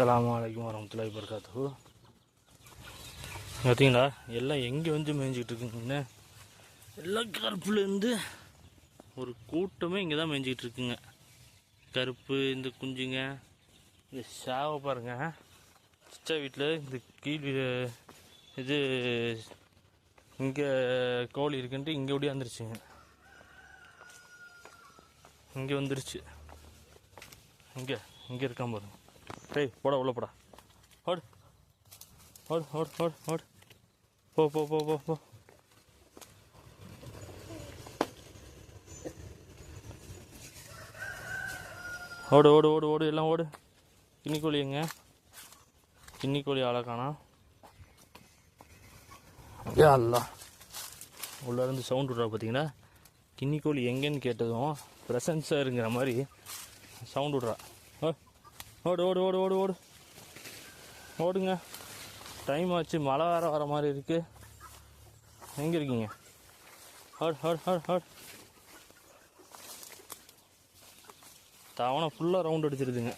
அஸ்லாம் வலைக்கம் வரமத்துல்லாஹி வபரகாத்துஹு. பார்த்தீங்களா எல்லாம் எங்கே வந்து மேய்ஞ்சிக்கிட்டு இருக்குங்கன்னு எல்லா கருப்புலேருந்து ஒரு கூட்டமே இங்கே தான் மேய்ஞ்சிக்கிட்டு இருக்குங்க. கருப்பு இந்த குஞ்சுங்க இந்த சாவை பாருங்க. சிச்சா வீட்டில் இந்த கீழ் இது இங்கே கோழி இருக்குன்ட்டு இங்கே ஓடியாந்துருச்சுங்க இங்கே வந்துருச்சு. இங்கே இங்கே இருக்கான் பாருங்க. டேய் போடா உள்ள போடா. ஓடு. ஓடு ஓடு ஓடு ஓடு. போ போ போ போ போ. ஓடு ஓடு ஓடு ஓடு எல்லாம் ஓடு. கிண்ணிக்கோழி எங்க? கிண்ணிக்கோழி அழகானா ஆளை அல்லா உள்ளேருந்து சவுண்ட் விட்றா பார்த்தீங்கன்னா கிண்ணிக்கோழி எங்கேன்னு கேட்டதும் ப்ரெசன்ஸாக மாதிரி சவுண்ட் விட்றா. ஓ. ஓடு ஓடு ஓடு ஓடு ஓடு. ஓடுங்க. டைம் ஆச்சு. மழை வேற வர மாதிரி இருக்கு. எங்கே இருக்கீங்க? ஹட் ஹட் ஹட் ஹட் தவணை ஃபுல்லாக ரவுண்ட் அடிச்சிருதுங்க.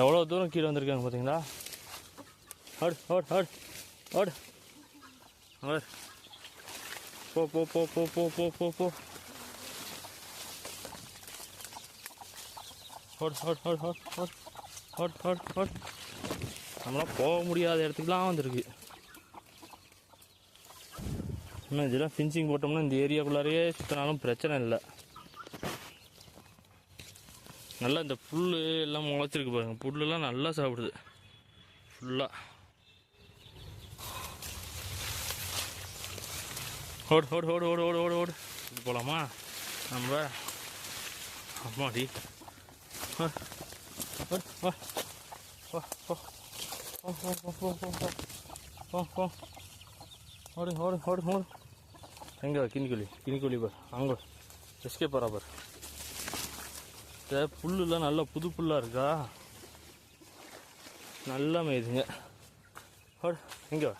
எவ்வளோ தூரம் கீழே வந்திருக்காங்க பார்த்தீங்களா ஹட் ஹட் ஹட் ஹட் ஹட் போ போ போ போ போ போ போ. ஹட் ஹட் ஹட் ஹட் ஹட் ஹட் ஹட் ஹட். நம்மளாம் போக முடியாத இடத்துக்குலாம் வந்திருக்கு. இன்னும் இதெல்லாம் ஃபின்சிங் போட்டோம்னா இந்த ஏரியாக்குள்ளாரையே சுற்றினாலும் பிரச்சனை இல்லை. நல்லா இந்த புல் எல்லாம் முளைச்சிருக்கு பாருங்க. புல்லுலாம் நல்லா சாப்பிடுது. ஃபுல்லாக ஓடு ஓடு ஓடு ஓடு ஓடு ஓடு ஓடு இது போகலாமா நம்ம அம்மாடி. ஓடு ஓடு ஓடு ஓடு எங்கே கிணிக்கோழி கிணிக்கோழி பார் அங்கே. எஸ்கே போகிறா பார். புல்லுலாம் நல்லா புது புல்லாக இருக்கா? நல்லா மேயுதுங்க. ஓடு எங்கே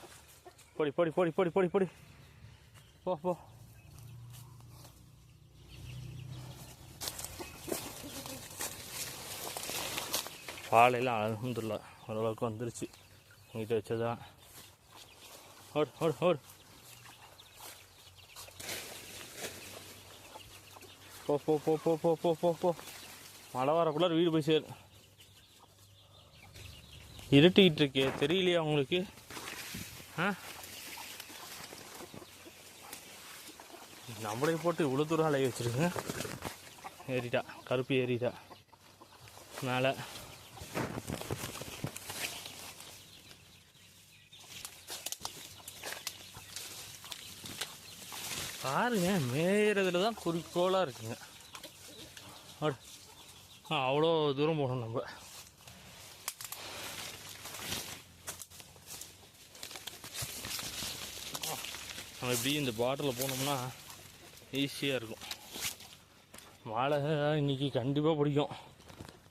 போடி போடி போடி போடி போடி போடி. போ போ. காலையில் அலமதுல்லா ஓரளவுக்கு வந்துருச்சு. உங்ககிட்ட வச்சதான். ஓடு ஓடு ஓடு. போ போ போ போ போ போ போ போ. மழை வரக்குள்ளார வீடு போய் சேரு. இருட்டிக்கிட்டு இருக்கே தெரியலையா உங்களுக்கு. ஆ? நம்மளே போட்டு இவ்வளோ தூரம் அலைய வச்சிருக்குங்க ஏறிட்டா கருப்பு ஏறிட்டா. மேலே. பாருங்க மேயறதுல தான் குறிக்கோளாக இருக்குங்க. ஆ, அவ்வளோ தூரம் போகணும் நம்ம. நம்ம இப்படி இந்த பாட்டில் போனோம்னா ஈஸியாக இருக்கும். மழை இன்னைக்கு கண்டிப்பாக பிடிக்கும்.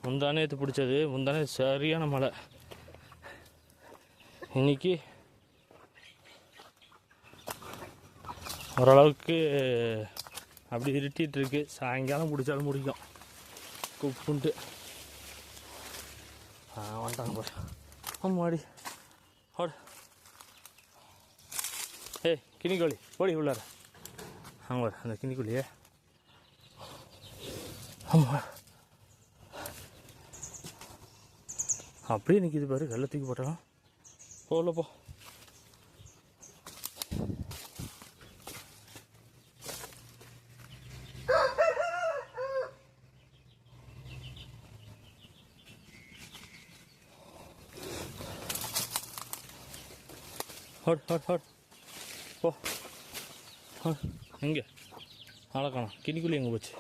முந்தானேத்து பிடிச்சது. முந்தானே சரியான மழை. இன்னைக்கு ஓரளவுக்கு அப்படி இருட்டிகிட்டு இருக்கு சாயங்காலம் பிடிச்சாலும் முடிக்கும். கூப்பிட்டு. ஆ வந்துட்டாங்க பாரு ஆமாடி ஓடு. ஏய் கிணிக்கோழி. ஓடி உள்ளார ஆமாம் அந்த கிணிக்கோழியே. ஆமாம் அப்படியே நிற்கிது பாரு. வெள்ளத்துக்கு போட்டாலும். போகலப்போ ஹட் ஹட் ஹட். போ. ஹட். எங்கே ஆளை காணோம். கிணிக்குள்ளி எங்கே போச்சு?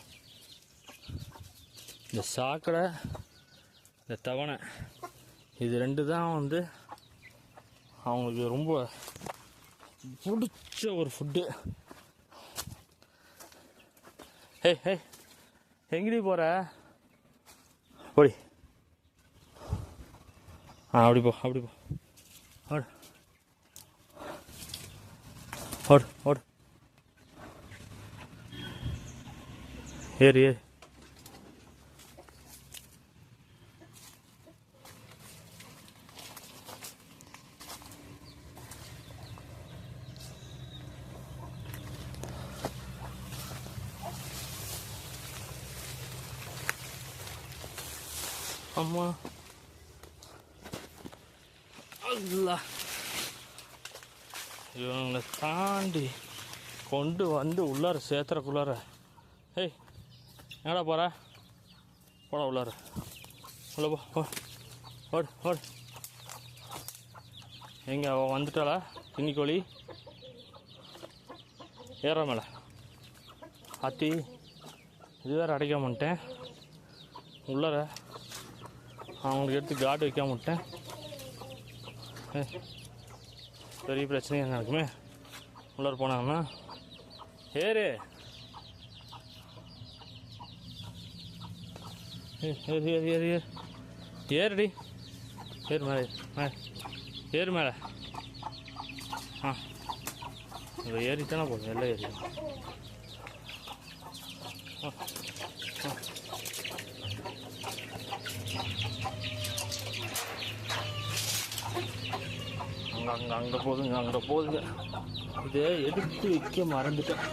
இந்த சாக்கடை இந்த தவணை இது ரெண்டு தான் வந்து அவங்களுக்கு ரொம்ப பிடிச்ச ஒரு ஃபுட்டு ஹே ஹே. எங்கடி போகிற ஓடி. ஆ அப்படி போ அப்படி போ. ಹೊಡ್ ಹೊಡ್ ಹೇರಿ ಅಮ್ಮ ಅಲ್ಲ இவங்களை தாண்டி கொண்டு வந்து உள்ளார சேர்த்துறக்குள்ளார ஏய் என்னடா போகிற போடா உள்ளார. உள்ள போ ஓடு ஓடு. எங்கே அவன் வந்துட்டாளா? கிண்ணிக்கோழி? ஏற மேலே. அத்தி இது வேறு அடைக்க மாட்டேன் உள்ளார. அவங்களுக்கு எடுத்து காடு வைக்க மாட்டேன் ஏ, பெரிய பிரச்சனையாக நடக்குமே. உள்ளார போனாங்கன்னா. ஏறு. ஏ, ஏறு ஏறு ஏறு ஏறு. ஏறுடி. ஏறு மேலே மேலே. ஏறு மேலே. ஆ. இதை ஏறித்தானே போதும் எல்லாம் ஏறி ஆ. அங்கே அங்கே போதுங்க அங்கே போதுங்க. இதை எடுத்து வைக்க மறந்துட்டேன்.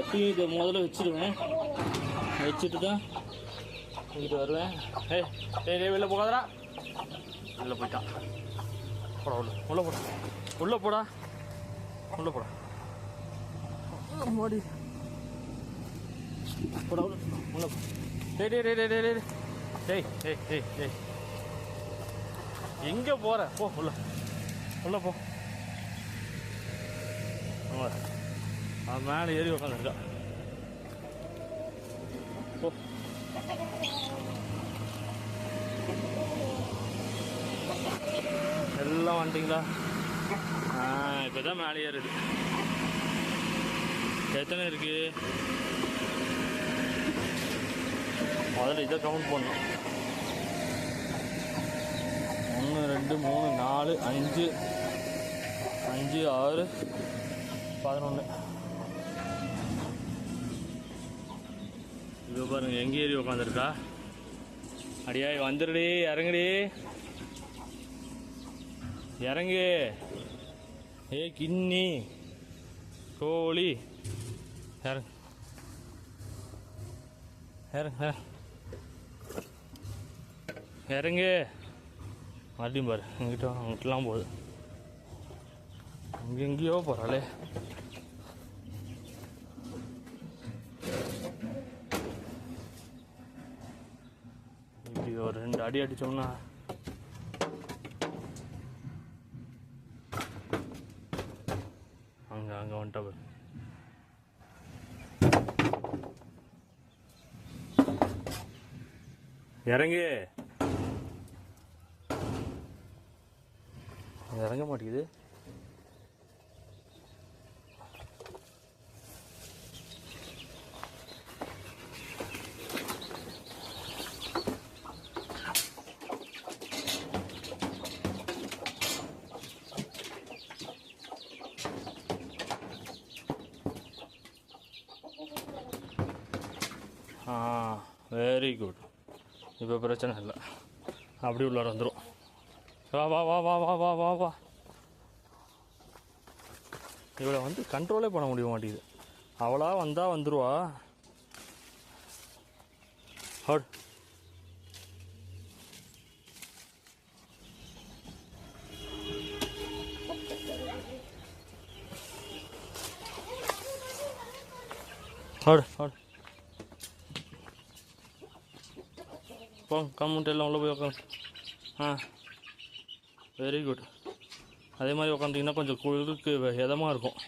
எப்பயும் இதை முதல்ல வச்சிடுவேன் வச்சுட்டு தான் இங்கிட்டு வருவேன். ஏய் ஏய் டேய், வெளில போகாதடா. வெளில போயிட்டான். போடா உள்ள உள்ள போடா. உள்ள போடா. உள்ள போடா. மாடி போடா உள்ள. உள்ள போ. டேய் டேய் டேய் டேய் டேய். டேய் டேய் டேய் டேய். எங்கே போற? போ உள்ள. உள்ள போ. அவன் மேலே ஏறி உட்காந்துருக்கா போ. எல்லாம் வந்துட்டீங்களா ஆ இப்போ தான் மேலே ஏறுது. எத்தனை இருக்கு? முதல்ல இதை கவுண்ட் பண்ணணும். ஒன்று ரெண்டு மூணு நாலு அஞ்சு அஞ்சு ஆறு பதினொன்று இதோ பாருங்க எங்கே ஏறி உட்காந்துருக்கா அடியா வந்துடுடி இறங்குடி. இறங்கு. ஏ கிண்ணி கோழி. இறங்கு இறங்கு இறங்கு. மறுபடியும் பாரு. எங்கிட்ட அங்கிட்டலாம் போகுது. அங்கே எங்கேயோ போகிறாளே இப்படி ஒரு ரெண்டு அடி அடித்தோம்னா அங்கே அங்கே வந்துட்டா பாரு. இறங்கு. இறங்க மாட்டேங்குது. வெரி குட் இப்போ பிரச்சனை இல்லை. அப்படி உள்ளார வந்துடும் வா வா வா வா வா வா வா வா. இவளை வந்து கண்ட்ரோலே பண்ண முடிய மாட்டேங்குது. அவளாக வந்தால் வந்துடுவா ஹட் ஹட் ஹட் போங்க கம்முன்ட்டு எல்லாம் உள்ளே போய் உட்காந்து ஆ. வெரி குட் அதே மாதிரி உட்காந்திங்கன்னா கொஞ்சம் குளிருக்கு இதமாக இருக்கும்.